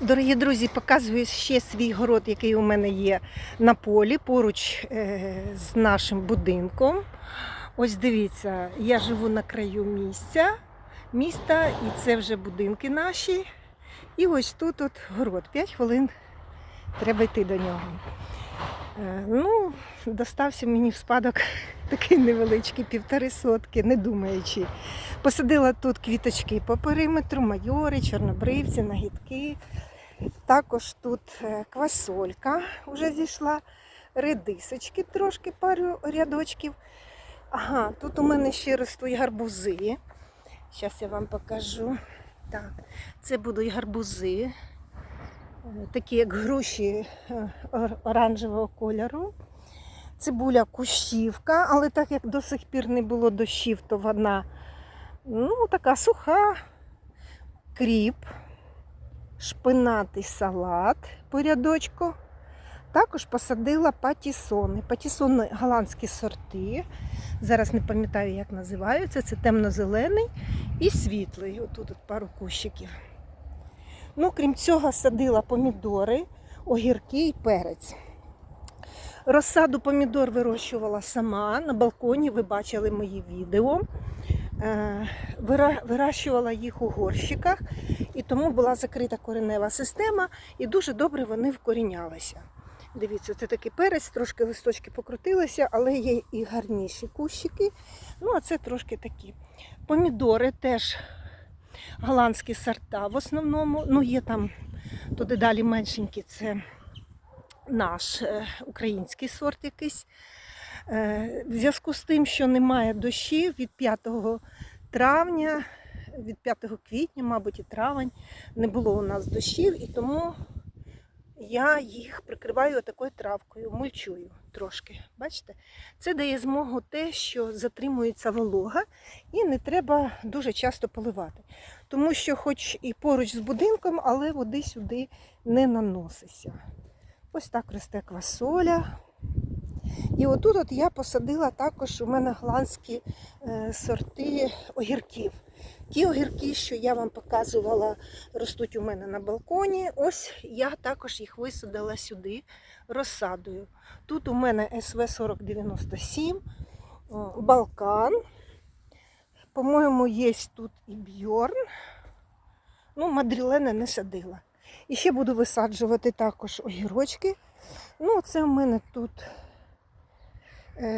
Дорогі друзі, показую ще свій город, який у мене є на полі, поруч е, з нашим будинком. Ось дивіться, я живу на краю місця, міста, і це вже будинки наші. І ось тут от город. 5 хвилин треба йти до нього. Е, ну, достався мені в спадок такий невеличкий, півтори сотки, не думаючи. Посадила тут квіточки по периметру, майори, чорнобривці, нагідки. Також тут е, квасолька вже зійшла, редисочки трошки пару рядочків. Ага, тут у мене ще ростуть гарбузи. Зараз я вам покажу. Так, це будуть гарбузи, такі як груші е, оранжевого кольору. Цибуля кущівка, але так як до сих пір не було дощів, то вона ну, така суха, кріп, шпинатий салат по рядочку. Також посадила патісони. Патісони голландські сорти. Зараз не пам'ятаю, як називаються. Це темно-зелений і світлий. Отут от пару кущиків. Ну, крім цього, садила помідори, огірки і перець. Розсаду помідор вирощувала сама на балконі. Ви бачили мої відео. Е, Вирощувала їх у горщиках, і тому була закрита коренева система, і дуже добре вони вкорінялися. Дивіться, це такий перець, трошки листочки покрутилися, але є і гарніші кущики. Ну, а це трошки такі. Помідори теж голландські сорта в основному. Ну, є там туди далі меншенькі, це наш е, український сорт якийсь. Е, В зв'язку з тим, що немає дощів від 5 травня, від 5 квітня, мабуть, і травень, не було у нас дощів, і тому я їх прикриваю такою травкою, мульчую трошки. Бачите? Це дає змогу те, що затримується волога і не треба дуже часто поливати. Тому що, хоч і поруч з будинком, але води сюди не наноситься. Ось так росте квасоля. І отут от я посадила також у мене голландські е, сорти огірків. Ті огірки, що я вам показувала, ростуть у мене на балконі. Ось я також їх висадила сюди розсадою. Тут у мене СВ 4097, Балкан. По-моєму, є тут і Бьорн. Ну, мадрілени не садила. І ще буду висаджувати також огірочки. Ну, це у мене тут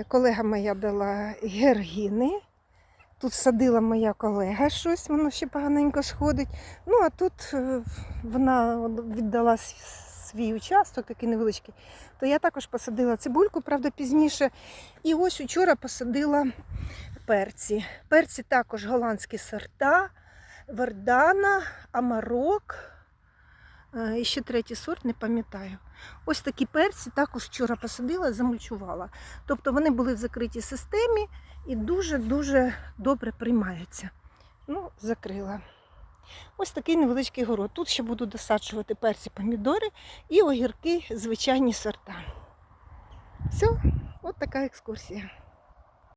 Колега моя дала гергіни. Тут садила моя колега щось, воно ще поганенько сходить. Ну, а тут е, вона віддала свій участок, такий невеличкий. То я також посадила цибульку, правда, пізніше. І ось учора посадила перці. Перці також голландські сорта, Вердана, Амарок. Е, І ще третій сорт, не пам'ятаю. Ось такі перці також вчора посадила, замульчувала. Тобто вони були в закритій системі і дуже-дуже добре приймаються. Ну, закрила. Ось такий невеличкий город. Тут ще буду досаджувати перці, помідори і огірки, звичайні сорта. Все, от така екскурсія.